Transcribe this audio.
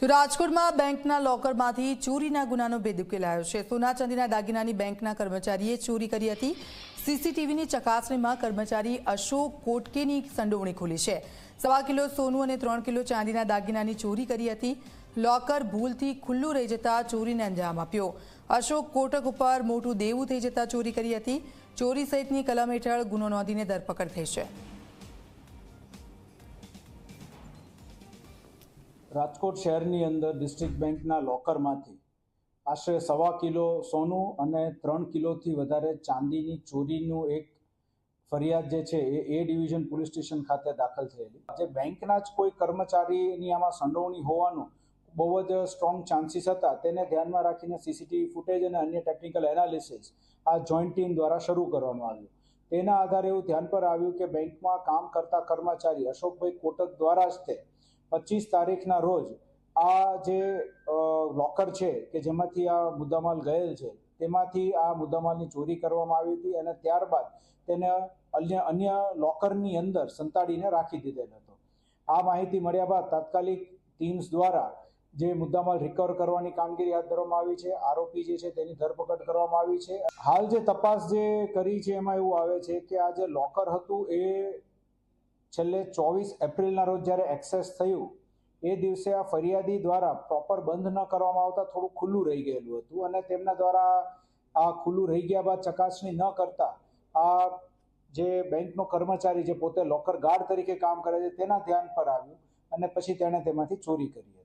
તો રાજકોટમાં બેંકના લોકરમાંથી ચોરીના ગુનાનો ભેદ ઉકેલાયો છે. સોના ચાંદીના દાગીનાની બેંકના કર્મચારીએ ચોરી કરી હતી. સીસીટીવીની ચકાસણીમાં કર્મચારી અશોક કોટકેની સંડોવણી ખુલી છે. સવા કિલો સોનું અને ત્રણ કિલો ચાંદીના દાગીનાની ચોરી કરી હતી. લોકર ભૂલથી ખુલ્લું રહી જતા ચોરીને અંજામ આપ્યો. અશોક કોટક ઉપર મોટું દેવું થઈ જતા ચોરી કરી હતી. ચોરી સહિતની કલમ હેઠળ ગુનો નોંધીને ધરપકડ થઈ છે. રાજકોટ શહેરની અંદર ડિસ્ટ્રિક્ટ બેંકના લોકરમાંથી આશરે સવા કિલો સોનું અને ત્રણ કિલોથી વધારે ચાંદીની ચોરીનું એક ફરિયાદ જે છે એ એ ડિવિઝન પોલીસ સ્ટેશન ખાતે દાખલ થયેલી. જે બેંકના જ કોઈ કર્મચારીની આમાં સંડોવણી હોવાનું બહુ જ સ્ટ્રોંગ ચાન્સીસ હતા. તેને ધ્યાનમાં રાખીને સીસીટીવી ફૂટેજ અને અન્ય ટેકનિકલ એનાલિસિસ આ જોઈન્ટ ટીમ દ્વારા શરૂ કરવામાં આવ્યું. તેના આધારે એવું ધ્યાન પર આવ્યું કે બેંકમાં કામ કરતા કર્મચારી અશોકભાઈ કોટક દ્વારા જ તે પચીસ તારીખના રોજ આ જે લોકર છે કે જેમાંથી આ મુદ્દામાલ ગયેલ છે, તેમાંથી આ મુદ્દામાલની ચોરી કરવામાં આવી હતી અને ત્યારબાદ તેને અન્ય અન્ય લોકરની અંદર સંતાડીને રાખી દીધેલ હતો. આ માહિતી મળ્યા બાદ તાત્કાલિક ટીમ્સ દ્વારા જે મુદ્દામાલ રિકવર કરવાની કામગીરી હાથ ધરવામાં આવી છે, આરોપી જે છે તેની ધરપકડ કરવામાં આવી છે. હાલ જે તપાસ જે કરી છે એમાં એવું આવે છે કે આ જે લોકર હતું એ છેલ્લે ચોવીસ એપ્રિલના રોજ જ્યારે એક્સેસ થયું, એ દિવસે આ ફરિયાદી દ્વારા પ્રોપર બંધ ન કરવામાં આવતા થોડું ખુલ્લું રહી ગયેલું હતું અને તેમના દ્વારા આ ખુલ્લું રહી ગયા બાદ ચકાસણી ન કરતા આ જે બેંકનો કર્મચારી જે પોતે લોકર ગાર્ડ તરીકે કામ કરે છે તેના ધ્યાન પર આવ્યું અને પછી તેણે તેમાંથી ચોરી કરી